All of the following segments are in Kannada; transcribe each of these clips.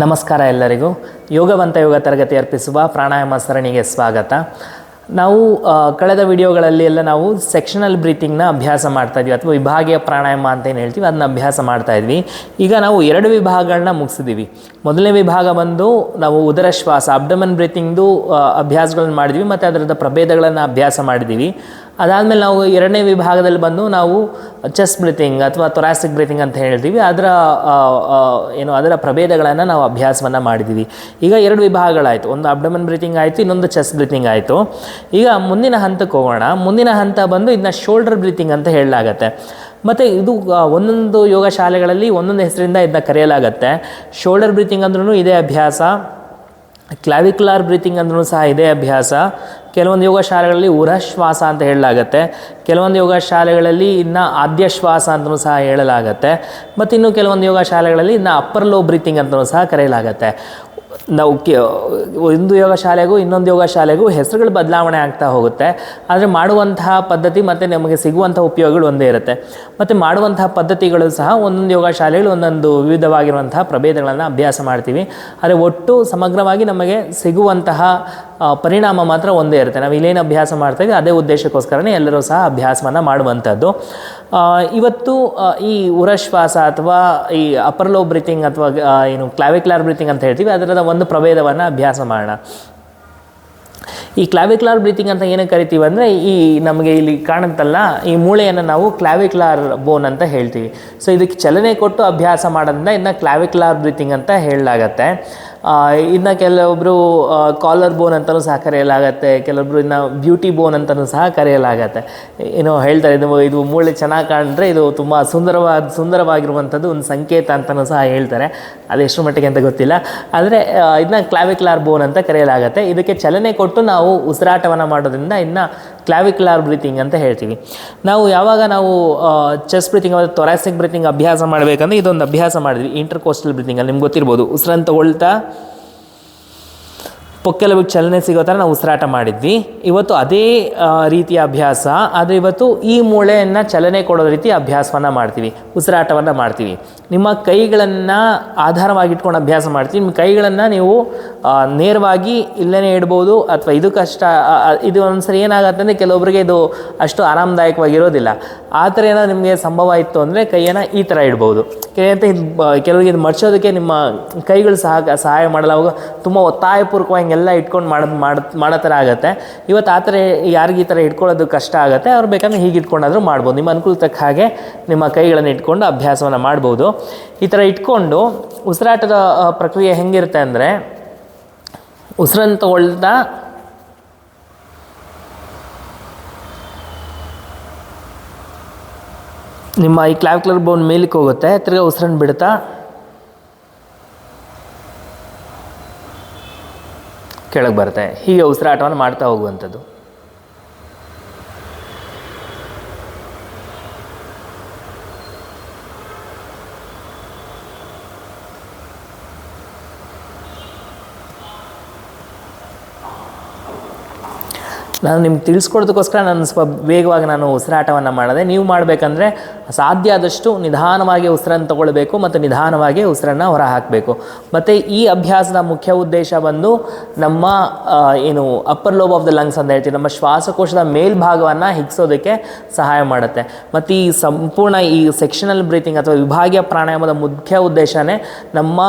ನಮಸ್ಕಾರ ಎಲ್ಲರಿಗೂ. ಯೋಗವಂತ ಯೋಗ ತರಗತಿ ಅರ್ಪಿಸುವ ಪ್ರಾಣಾಯಾಮ ಸರಣಿಗೆ ಸ್ವಾಗತ. ನಾವು ಕಳೆದ ವಿಡಿಯೋಗಳಲ್ಲಿ ಎಲ್ಲ ನಾವು ಸೆಕ್ಷನಲ್ ಬ್ರೀತಿಂಗ್ನ ಅಭ್ಯಾಸ ಮಾಡ್ತಾ ಇದ್ವಿ, ಅಥವಾ ವಿಭಾಗೀಯ ಪ್ರಾಣಾಯಾಮ ಅಂತ ಏನು ಹೇಳ್ತೀವಿ ಅದನ್ನ ಅಭ್ಯಾಸ ಮಾಡ್ತಾ ಇದ್ವಿ. ಈಗ ನಾವು ಎರಡು ವಿಭಾಗಗಳನ್ನ ಮುಗಿಸಿದ್ದೀವಿ ಮೊದಲನೇ ವಿಭಾಗ ಬಂದು ನಾವು ಉದರ ಶ್ವಾಸ ಅಬ್ಡಮನ್ ಬ್ರೀತಿಂಗ್ದು ಅಭ್ಯಾಸಗಳನ್ನ ಮಾಡಿದ್ವಿ, ಮತ್ತು ಅದರದ ಪ್ರಭೇದಗಳನ್ನು ಅಭ್ಯಾಸ ಮಾಡಿದ್ದೀವಿ ಅದಾದಮೇಲೆ ನಾವು ಎರಡನೇ ವಿಭಾಗದಲ್ಲಿ ಬಂದು ನಾವು ಚೆಸ್ಟ್ ಬ್ರೀತಿಂಗ್ ಅಥವಾ ತೊರಾಸಿಕ್ ಬ್ರೀತಿಂಗ್ ಅಂತ ಹೇಳ್ತೀವಿ. ಅದರ ಏನು ಅದರ ಪ್ರಭೇದಗಳನ್ನು ನಾವು ಅಭ್ಯಾಸವನ್ನು ಮಾಡಿದ್ದೀವಿ ಈಗ ಎರಡು ವಿಭಾಗಗಳಾಯಿತು. ಒಂದು ಅಬ್ಡಮನ್ ಬ್ರೀತಿಂಗ್ ಆಯಿತು, ಇನ್ನೊಂದು ಚೆಸ್ಟ್ ಬ್ರೀತಿಂಗ್ ಆಯಿತು. ಈಗ ಮುಂದಿನ ಹಂತಕ್ಕೆ ಹೋಗೋಣ. ಮುಂದಿನ ಹಂತ ಬಂದು ಇದನ್ನ ಶೋಲ್ಡರ್ ಬ್ರೀತಿಂಗ್ ಅಂತ ಹೇಳಲಾಗತ್ತೆ. ಮತ್ತು ಇದು ಒಂದೊಂದು ಯೋಗ ಶಾಲೆಗಳಲ್ಲಿ ಒಂದೊಂದು ಹೆಸರಿಂದ ಇದನ್ನ ಕರೆಯಲಾಗತ್ತೆ. ಶೋಲ್ಡರ್ ಬ್ರೀತಿಂಗ್ ಅಂದ್ರೂ ಇದೇ ಅಭ್ಯಾಸ. ಕ್ಲಾವಿಕ್ಯುಲಾರ್ ಬ್ರೀತಿಂಗ್ ಅಂದ್ರೂ ಸಹ ಇದೇ ಅಭ್ಯಾಸ. ಕೆಲವೊಂದು ಯೋಗ ಶಾಲೆಗಳಲ್ಲಿ ಉರಶ್ವಾಸ ಅಂತ ಹೇಳಲಾಗತ್ತೆ. ಕೆಲವೊಂದು ಯೋಗ ಶಾಲೆಗಳಲ್ಲಿ ಇನ್ನು ಆದ್ಯ ಶ್ವಾಸ ಅಂತಲೂ ಸಹ ಹೇಳಲಾಗತ್ತೆ. ಮತ್ತು ಇನ್ನು ಕೆಲವೊಂದು ಯೋಗ ಶಾಲೆಗಳಲ್ಲಿ ಇನ್ನು ಅಪ್ಪರ್ ಲೋ ಬ್ರೀತಿಂಗ್ ಅಂತಲೂ ಸಹ ಕರೆಯಲಾಗತ್ತೆ. ನಾವು ಕೆ, ಒಂದು ಯೋಗ ಶಾಲೆಗೂ ಇನ್ನೊಂದು ಯೋಗ ಶಾಲೆಗೂ ಹೆಸರುಗಳು ಬದಲಾವಣೆ ಆಗ್ತಾ ಹೋಗುತ್ತೆ. ಆದರೆ ಮಾಡುವಂತಹ ಪದ್ಧತಿ ಮತ್ತು ನಮಗೆ ಸಿಗುವಂಥ ಉಪಯೋಗಗಳು ಒಂದೇ ಇರುತ್ತೆ. ಮತ್ತು ಮಾಡುವಂತಹ ಪದ್ಧತಿಗಳು ಸಹ ಒಂದೊಂದು ಯೋಗ ಶಾಲೆಗಳು ಒಂದೊಂದು ವಿವಿಧವಾಗಿರುವಂತಹ ಪ್ರಭೇದಗಳನ್ನು ಅಭ್ಯಾಸ ಮಾಡ್ತೀವಿ. ಆದರೆ ಒಟ್ಟು ಸಮಗ್ರವಾಗಿ ನಮಗೆ ಸಿಗುವಂತಹ ಪರಿಣಾಮ ಮಾತ್ರ ಒಂದೇ ಇರುತ್ತೆ. ನಾವು ಇಲ್ಲೇನು ಅಭ್ಯಾಸ ಮಾಡ್ತೀವಿ ಅದೇ ಉದ್ದೇಶಕ್ಕೋಸ್ಕರನೇ ಎಲ್ಲರೂ ಸಹ ಅಭ್ಯಾಸವನ್ನು ಮಾಡುವಂಥದ್ದು. ಇವತ್ತು ಈ ಉರಶ್ವಾಸ ಅಥವಾ ಈ ಅಪರ್ ಲೋ ಬ್ರೀತಿಂಗ್ ಅಥವಾ ಏನು ಕ್ಲಾವಿಕ್ಲಾರ್ ಬ್ರೀತಿಂಗ್ ಅಂತ ಹೇಳ್ತೀವಿ, ಅದರದ ಒಂದು ಪ್ರಭೇದವನ್ನು ಅಭ್ಯಾಸ ಮಾಡೋಣ. ಈ ಕ್ಲಾವಿಕ್ಲಾರ್ ಬ್ರೀತಿಂಗ್ ಅಂತ ಏನು ಕರಿತೀವಿ ಅಂದರೆ, ಈ ನಮಗೆ ಇಲ್ಲಿ ಕಾಣುತ್ತಲ್ಲ, ಈ ಮೂಳೆಯನ್ನು ನಾವು ಕ್ಲಾವಿಕ್ಲಾರ್ ಬೋನ್ ಅಂತ ಹೇಳ್ತೀವಿ. ಸೊ ಇದಕ್ಕೆ ಚಲನೆ ಕೊಟ್ಟು ಅಭ್ಯಾಸ ಮಾಡೋದ್ರಿಂದ ಇದನ್ನ ಕ್ಲಾವಿಕ್ಲಾರ್ ಬ್ರೀತಿಂಗ್ ಅಂತ ಹೇಳಲಾಗತ್ತೆ. ಇನ್ನು ಕೆಲವೊಬ್ಬರು ಕಾಲರ್ ಬೋನ್ ಅಂತಲೂ ಸಹ ಕರೆಯಲಾಗತ್ತೆ ಕೆಲವೊಬ್ಬರು ಇನ್ನು ಬ್ಯೂಟಿ ಬೋನ್ ಅಂತಲೂ ಸಹ ಕರೆಯಲಾಗತ್ತೆ. ಏನೋ ಹೇಳ್ತಾರೆ, ಇದು ಇದು ಮೂಳೆ ಚೆನ್ನಾಗಿ ಕಾಣಿದ್ರೆ ಇದು ತುಂಬ ಸುಂದರವಾದ ಸುಂದರವಾಗಿರುವಂಥದ್ದು ಒಂದು ಸಂಕೇತ ಅಂತಲೂ ಸಹ ಹೇಳ್ತಾರೆ. ಅದು ಎಷ್ಟು ಮಟ್ಟಿಗೆ ಅಂತ ಗೊತ್ತಿಲ್ಲ. ಆದರೆ ಇದನ್ನ ಕ್ಲಾವಿಕ್ಲಾರ್ ಬೋನ್ ಅಂತ ಕರೆಯಲಾಗತ್ತೆ. ಇದಕ್ಕೆ ಚಲನೆ ಕೊಟ್ಟು ನಾವು ಉಸಿರಾಟವನ್ನು ಮಾಡೋದ್ರಿಂದ ಇನ್ನು ಕ್ಲಾವಿಕ್ಯುಲಾರ್ ಬ್ರೀತಿಂಗ್ ಅಂತ ಹೇಳ್ತೀವಿ. ನಾವು ಯಾವಾಗ ನಾವು ಚೆಸ್ ಬ್ರೀತಿಂಗ್ ಅಥವಾ ತೊರಾಸಿಕ್ ಬ್ರೀತಿಂಗ್ ಅಭ್ಯಾಸ ಮಾಡಬೇಕಂದ್ರೆ ಇದೊಂದು ಅಭ್ಯಾಸ ಮಾಡಿದ್ವಿ. ಇಂಟರ್ ಕೋಸ್ಟಲ್ ಬ್ರೀತಿಂಗಲ್ಲಿ ನಿಮ್ಗೆ ಗೊತ್ತಿರ್ಬೋದು. ಉಸಿರನ್ನು ತಗೊಳ್ತಾ ಪೊಕ್ಕೆಲುಬಿಗೆ ಚಲನೆ ಸಿಗೋ ಥರ ನಾವು ಉಸಿರಾಟ ಮಾಡಿದ್ವಿ. ಇವತ್ತು ಅದೇ ರೀತಿಯ ಅಭ್ಯಾಸ. ಆದರೆ ಇವತ್ತು ಈ ಮೂಳೆಯನ್ನು ಚಲನೆ ಕೊಡೋ ರೀತಿ ಅಭ್ಯಾಸವನ್ನು ಮಾಡ್ತೀವಿ. ಉಸಿರಾಟವನ್ನು ಮಾಡ್ತೀವಿ. ನಿಮ್ಮ ಕೈಗಳನ್ನು ಆಧಾರವಾಗಿಟ್ಕೊಂಡು ಅಭ್ಯಾಸ ಮಾಡ್ತೀವಿ. ನಿಮ್ಮ ಕೈಗಳನ್ನು ನೀವು ನೇರವಾಗಿ ಇಲ್ಲೇ ಇಡ್ಬೋದು ಅಥವಾ ಇದು ಕಷ್ಟ ಇದು ಒಂದ್ಸರಿ ಏನಾಗುತ್ತೆ ಅಂದರೆ ಕೆಲವೊಬ್ಬರಿಗೆ ಇದು ಅಷ್ಟು ಆರಾಮದಾಯಕವಾಗಿರೋದಿಲ್ಲ. ಆ ಥರ ಏನೋ ನಿಮಗೆ ಸಂಭವ ಇತ್ತು ಅಂದರೆ ಕೈಯನ್ನು ಈ ಥರ ಇಡ್ಬೋದು. ಇದು ಕೆಲವರಿಗೆ ಇದು ಮಡ್ಚೋದಕ್ಕೆ ನಿಮ್ಮ ಕೈಗಳು ಸಹ, ಸಹಾಯ ಮಾಡಲ್ಲ. ಅವಾಗ ತುಂಬ ಒತ್ತಾಯಪೂರ್ವಕವಾಗಿ ಹಿಂಗೆಲ್ಲ ಇಟ್ಕೊಂಡು ಮಾಡೋದು ಮಾಡ, ಮಾಡೋ ಥರ ಆಗುತ್ತೆ. ಇವತ್ತು ಆ ಥರ ಯಾರಿಗೆ ಈ ಥರ ಇಟ್ಕೊಳ್ಳೋದು ಕಷ್ಟ ಆಗುತ್ತೆ, ಅವ್ರು ಬೇಕಂದ್ರೆ ಹೀಗೆ ಇಟ್ಕೊಂಡಾದರೂ ಮಾಡ್ಬೋದು. ನಿಮ್ಮ ಅನುಕೂಲ ತಕ್ಕ ಹಾಗೆ ನಿಮ್ಮ ಕೈಗಳನ್ನು ಇಟ್ಕೊಂಡು ಅಭ್ಯಾಸವನ್ನು ಮಾಡ್ಬೋದು. ಈ ಥರ ಇಟ್ಕೊಂಡು ಉಸಿರಾಟದ ಪ್ರಕ್ರಿಯೆ ಹೆಂಗಿರುತ್ತೆ ಅಂದರೆ ಉಸಿರನ್ನು ತಗೊಳ್ತಾ ನಿಮ್ಮ ಈ ಕ್ಲಾವಿಕ್ಯುಲರ್ ಬೋನ್ ಮೇಲಕ್ಕೆ ಹೋಗುತ್ತೆ, ತಿರ್ಗಾ ಉಸಿರನ್ನು ಬಿಡ್ತಾ ಕೆಳಗೆ ಬರುತ್ತೆ. ಹೀಗೆ ಉಸಿರಾಟವನ್ನು ಮಾಡ್ತಾ ಹೋಗುವಂಥದ್ದು. ನಾನು ನಿಮ್ಗೆ ತಿಳಿಸ್ಕೊಡೋದಕ್ಕೋಸ್ಕರ ನಾನು ಸ್ವಲ್ಪ ವೇಗವಾಗಿ ನಾನು ಉಸಿರಾಟವನ್ನು ಮಾಡಿದೆ, ನೀವು ಮಾಡಬೇಕಂದ್ರೆ ಸಾಧ್ಯ ಆದಷ್ಟು ನಿಧಾನವಾಗಿ ಉಸಿರನ್ನು ತಗೊಳ್ಬೇಕು ಮತ್ತು ನಿಧಾನವಾಗಿ ಉಸಿರನ್ನು ಹೊರ ಹಾಕಬೇಕು ಮತ್ತು ಈ ಅಭ್ಯಾಸದ ಮುಖ್ಯ ಉದ್ದೇಶ ಬಂದು ನಮ್ಮ ಏನು upper lobe of the lungs ಅಂತ ಹೇಳ್ತೀವಿ, ನಮ್ಮ ಶ್ವಾಸಕೋಶದ ಮೇಲ್ಭಾಗವನ್ನು ಹಿಗ್ಸೋದಕ್ಕೆ ಸಹಾಯ ಮಾಡುತ್ತೆ. ಮತ್ತು ಈ ಸಂಪೂರ್ಣ ಈ ಸೆಕ್ಷನಲ್ ಬ್ರೀತಿಂಗ್ ಅಥವಾ ವಿಭಾಗೀಯ ಪ್ರಾಣಾಯಾಮದ ಮುಖ್ಯ ಉದ್ದೇಶನೇ ನಮ್ಮ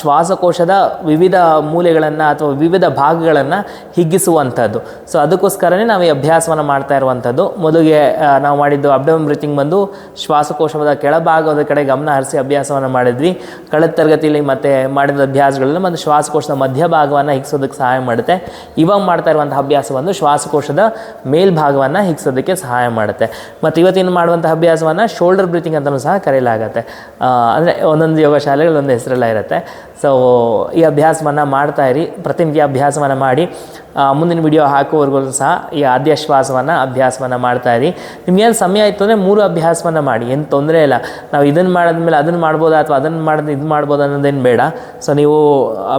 ಶ್ವಾಸಕೋಶದ ವಿವಿಧ ಮೂಲೆಗಳನ್ನು ಅಥವಾ ವಿವಿಧ ಭಾಗಗಳನ್ನು ಹಿಗ್ಗಿಸುವಂಥದ್ದು. ಸೊ ಅದಕ್ಕೋಸ್ಕರನೇ ನಾವು ಈ ಅಭ್ಯಾಸವನ್ನು ಮಾಡ್ತಾ ಇರುವಂಥದ್ದು ಮೊದಲಿಗೆ ನಾವು ಮಾಡಿದ್ದು ಅಬ್ಡಮ್ ಬ್ರೀತಿಂಗ್ ಬಂದು ಶ್ವಾಸಕೋಶದ ಕೆಳಭಾಗದ ಕಡೆ ಗಮನ ಹರಿಸಿ ಅಭ್ಯಾಸವನ್ನು ಮಾಡಿದ್ವಿ. ಕಳೆದ ತರಗತಿಯಲ್ಲಿ ಮತ್ತೆ ಮಾಡಿದ ಅಭ್ಯಾಸಗಳನ್ನು ಮತ್ತು ಶ್ವಾಸಕೋಶದ ಮಧ್ಯಭಾಗವನ್ನು ಹಿಗ್ಸೋದಕ್ಕೆ ಸಹಾಯ ಮಾಡುತ್ತೆ. ಇವಾಗ ಮಾಡ್ತಾ ಇರುವಂಥ ಅಭ್ಯಾಸ ಬಂದು ಶ್ವಾಸಕೋಶದ ಮೇಲ್ಭಾಗವನ್ನು ಹಿಗ್ಸೋದಕ್ಕೆ ಸಹಾಯ ಮಾಡುತ್ತೆ. ಮತ್ತು ಇವತ್ತಿನ ಮಾಡುವಂಥ ಅಭ್ಯಾಸವನ್ನು ಶೋಲ್ಡರ್ ಬ್ರೀತಿಂಗ್ ಅಂತಲೂ ಸಹ ಕರೆಯಲಾಗುತ್ತೆ. ಅಂದರೆ ಒಂದೊಂದು ಯೋಗ ಶಾಲೆಗಳು ಒಂದು ಹೆಸರೆಲ್ಲ ಇರುತ್ತೆ. ಸೊ ಈ ಅಭ್ಯಾಸವನ್ನು ಮಾಡ್ತಾ ಇರಿ. ಪ್ರತಿನಿತ್ಯ ಅಭ್ಯಾಸವನ್ನು ಮಾಡಿ. ಮುಂದಿನ ವಿಡಿಯೋ ಹಾಕುವವರೆಗೂ ಸಹ ಈ ಆದ್ಯಶ್ವಾಸವನ್ನು ಅಭ್ಯಾಸವನ್ನು ಮಾಡ್ತಾಯಿರಿ ನಿಮ್ಗೇನು ಸಮಯ ಆಯಿತು ಅಂದರೆ ಮೂರು ಅಭ್ಯಾಸವನ್ನು ಮಾಡಿ, ಏನು ತೊಂದರೆ ಇಲ್ಲ. ನಾವು ಇದನ್ನು ಮಾಡಿದ್ಮೇಲೆ ಅದನ್ನು ಮಾಡ್ಬೋದಾ ಅಥವಾ ಅದನ್ನು ಮಾಡಿದ್ರೆ ಇದು ಮಾಡ್ಬೋದು ಅನ್ನೋದೇನು ಬೇಡ. ಸೊ ನೀವು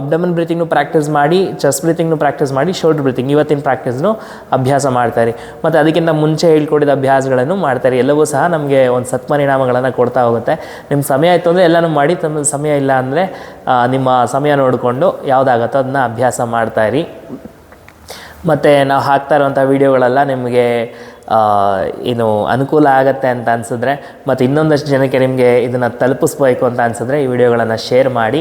ಅಬ್ಡಮನ್ ಬ್ರೀತಿಂಗ್ನು ಪ್ರಾಕ್ಟೀಸ್ ಮಾಡಿ ಚೆಸ್ಟ್ ಬ್ರೀತಿಂಗ್ನು ಪ್ರಾಕ್ಟೀಸ್ ಮಾಡಿ ಶೋಲ್ಡ್ರ್ ಬ್ರೀತಿಂಗ್ ಇವತ್ತಿನ ಪ್ರಾಕ್ಟೀಸ್ನು ಅಭ್ಯಾಸ ಮಾಡ್ತಾರೆ ಮತ್ತು ಅದಕ್ಕಿಂತ ಮುಂಚೆ ಹೇಳ್ಕೊಡಿದ ಅಭ್ಯಾಸಗಳನ್ನು ಮಾಡ್ತಾರೆ ಎಲ್ಲವೂ ಸಹ ನಮಗೆ ಒಂದು ಸತ್ಪರಿಣಾಮಗಳನ್ನು ಕೊಡ್ತಾ ಹೋಗುತ್ತೆ. ನಿಮ್ಮ ಸಮಯ ಆಯಿತು ಅಂದರೆ ಎಲ್ಲನೂ ಮಾಡಿ ತಮ್ಮ ಸಮಯ ಇಲ್ಲ ಅಂದರೆ ನಿಮ್ಮ ಸಮಯ ನೋಡಿಕೊಂಡು ಯಾವುದಾಗತ್ತೋ ಅದನ್ನ ಅಭ್ಯಾಸ ಮಾಡ್ತಾ ಇರಿ. ಮತ್ತು ನಾವು ಹಾಕ್ತಾ ಇರುವಂಥ ವೀಡಿಯೋಗಳೆಲ್ಲ ನಿಮಗೆ ಏನು ಅನುಕೂಲ ಆಗುತ್ತೆ ಅಂತ ಅನಿಸಿದ್ರೆ ಮತ್ತು ಇನ್ನೊಂದಷ್ಟು ಜನಕ್ಕೆ ನಿಮಗೆ ಇದನ್ನು ತಲುಪಿಸ್ಬೇಕು ಅಂತ ಅನಿಸಿದ್ರೆ ಈ ವಿಡಿಯೋಗಳನ್ನು ಶೇರ್ ಮಾಡಿ.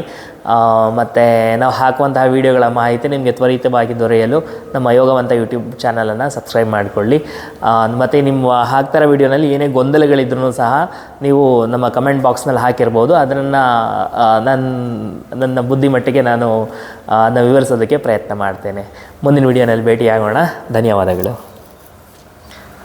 ಮತ್ತು ನಾವು ಹಾಕುವಂತಹ ವೀಡಿಯೋಗಳ ಮಾಹಿತಿ ನಿಮಗೆ ತ್ವರಿತವಾಗಿ ದೊರೆಯಲು ನಮ್ಮ ಯೋಗವಂತ ಯೂಟ್ಯೂಬ್ ಚಾನಲನ್ನು ಸಬ್ಸ್ಕ್ರೈಬ್ ಮಾಡಿಕೊಳ್ಳಿ. ಮತ್ತು ನಿಮ್ಮ ಹಾಕ್ತಾರ ವೀಡಿಯೋನಲ್ಲಿ ಏನೇ ಗೊಂದಲಗಳಿದ್ರೂ ಸಹ ನೀವು ನಮ್ಮ ಕಮೆಂಟ್ ಬಾಕ್ಸ್ನಲ್ಲಿ ಹಾಕಿರ್ಬೋದು. ಅದನ್ನು ನನ್ನ ನನ್ನ ಬುದ್ಧಿಮಟ್ಟಿಗೆ ನಾನು ವಿವರಿಸೋದಕ್ಕೆ ಪ್ರಯತ್ನ ಮಾಡ್ತೇನೆ. ಮುಂದಿನ ವಿಡಿಯೋನಲ್ಲಿ ಭೇಟಿಯಾಗೋಣ. ಧನ್ಯವಾದಗಳು.